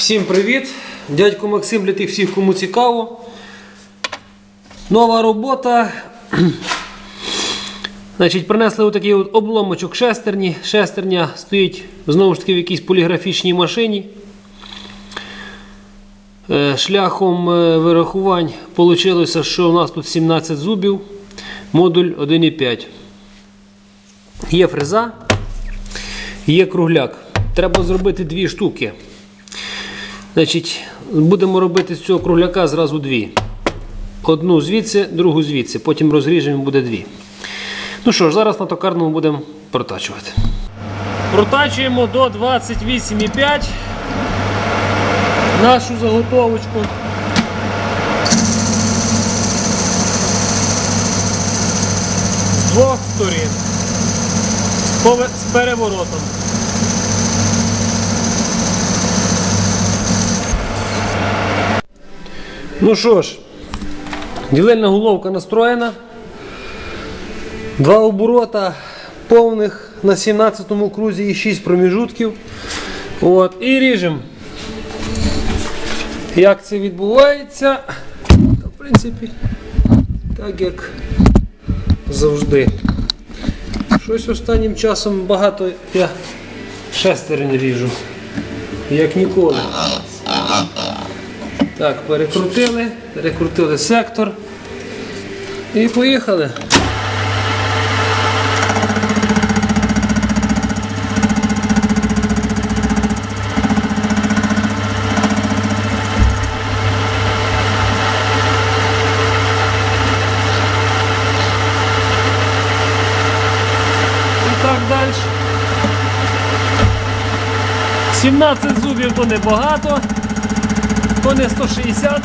Всім привіт! Дядько Максим для тих всіх, кому цікаво. Нова робота. Значить, Принесли отакий от обломочок шестерні. Шестерня стоїть знову ж таки в якійсь поліграфічній машині. Е, Шляхом е, вирахувань вийшло, що у нас тут 17 зубів, модуль 1,5. Є фреза, є кругляк. Треба зробити дві штуки. Значить, Будемо робити з цього кругляка зразу дві. Одну звідси, другу звідси. Потім розріжемо буде дві. Ну що ж, зараз на токарному будемо протачувати. Протачуємо до 28,5 нашу заготовочку. З двох сторін. З переворотом. Ну що ж, ділельна головка настроєна. Два оборота повних на 17 крузі і 6 проміжутків. От, і ріжемо. Як це відбувається? В принципі, так як завжди. Щось останнім часом багато я шестерень ріжу. Як ніколи. Так, перекрутили, перекрутили сектор і поїхали. І так далі. 17 зубів то небагато то не 160,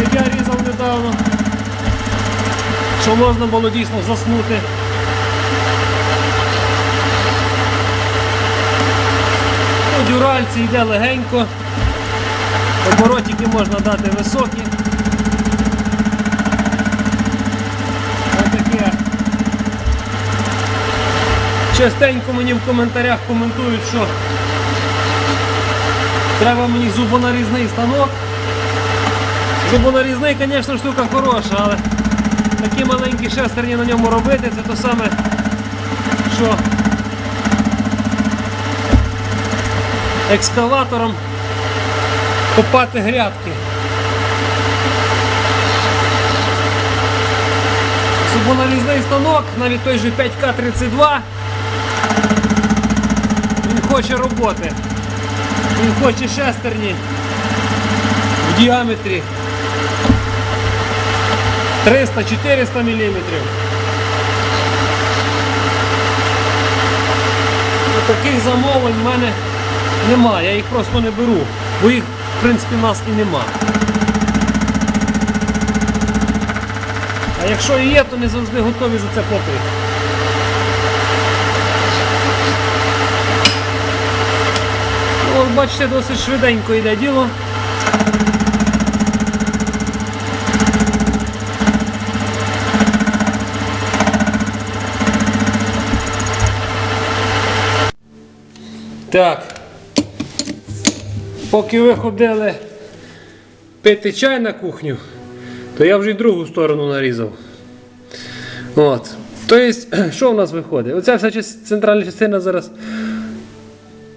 як я різав недавно, що можна було дійсно заснути. Дюральці йде легенько, оборотики можна дати високі. Частенько мені в коментарях коментують, що Треба мені зубонарізний станок. Зубонарізний, звісно, штука хороша, але такі маленькі шестерні на ньому робити, це то саме, що екскаватором копати грядки. Зубонарізний станок, навіть той же 5К32, він хоче роботи. Він хоче шестерні в діаметрі 300-400 мм. Таких замовлень в мене немає, я їх просто не беру, бо їх в принципі в нас і нема. А якщо і є, то не завжди готові за це платити. Ну, От бачите, досить швиденько йде діло. Так. Поки ви ходили пити чай на кухню, то я вже й другу сторону нарізав. От. Тобто, що в нас виходить? Оця вся центральна частина зараз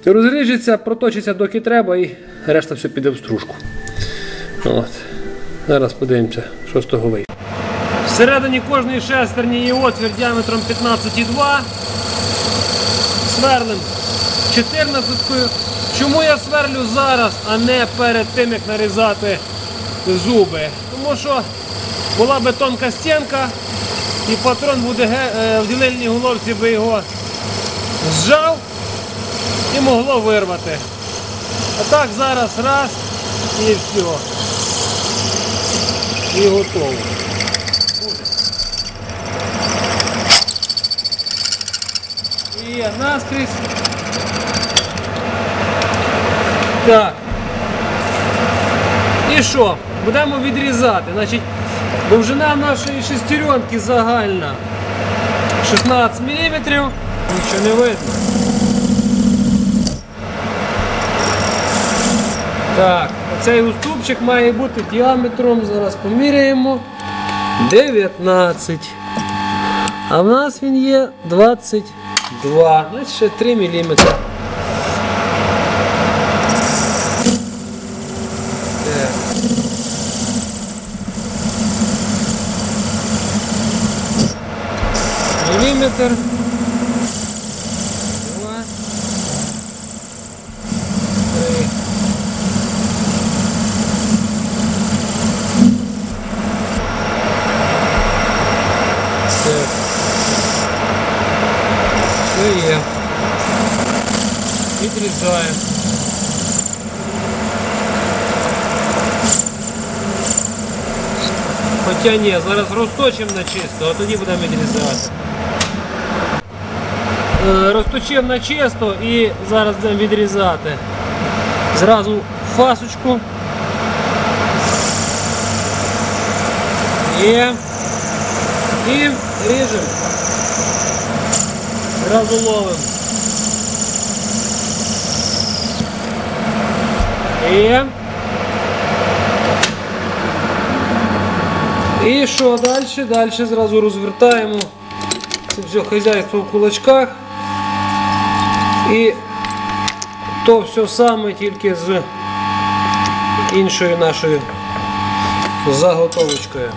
Розріжеться, проточиться доки треба і решта все піде в стружку. От. Зараз подивимося, що з того вийде. Всередині кожної шестерні є отвір діаметром 15,2. Сверлим 14. Чому я сверлю зараз, а не перед тим, як нарізати зуби? Тому що була би тонка стінка і патрон буде е, в ділильній головці би його зжав і могло вирвати. А так зараз раз і все. І готово. І наскрізь. Так. І що? Будемо відрізати. Значить, довжина нашої шестеренки загальна 16 мм. Нічого не видно. Так, цей уступчик має бути діаметром, зараз поміряємо. 19. А в нас він є 22. Значить ще 3 мм. Так. Міліметр. Відрізаємо. Хоча ні, зараз розточимо на чисто, а тоді будемо відрізати. Е, Розточимо на чисто і зараз будемо відрізати. Зразу фасочку. Є. І ріжемо. Зразу ловимо. Є. І що далі? Далі зразу розвертаємо це все хазяйство в кулачках. І то все саме тільки з іншою нашою заготовочкою.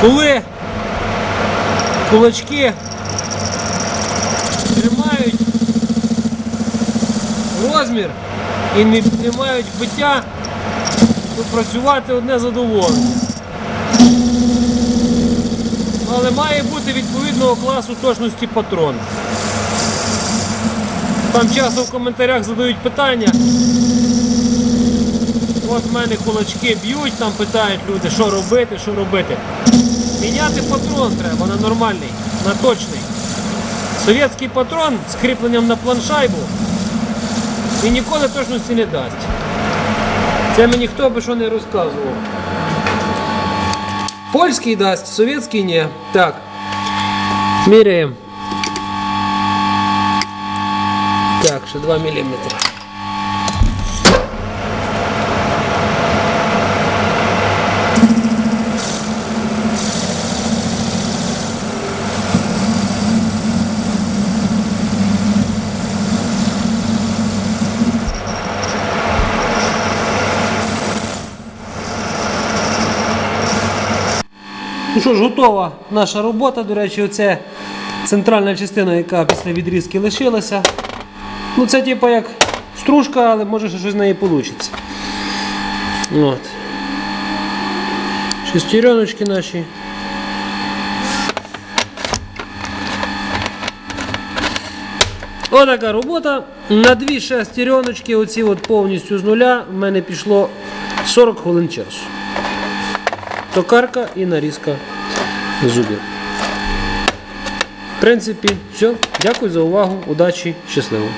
Коли кулачки розмір і не тримають биття, працювати одне задоволення. Але має бути відповідного класу точності патрон. Там часто в коментарях задають питання. От в мене кулачки б'ють, там питають люди, що робити, що робити. Міняти патрон треба на нормальний, на точний. Совєтський патрон з кріпленням на планшайбу і ніколи точності не дасть. Це мені хто би що не розказував. Польський дасть, совєтський ні. Так. Міряємо. Так, ще 2 мм. Ну що ж, готова наша робота. До речі, оце центральна частина, яка після відрізки лишилася. Ну це типу як стружка, але може ще щось з неї вийде. От. Шестереночки наші. Отака робота. На дві шестереночки, оці от повністю з нуля, в мене пішло 40 хвилин часу. Токарка і нарізка зубів. В принципі, все. Дякую за увагу. Удачі, щасливо.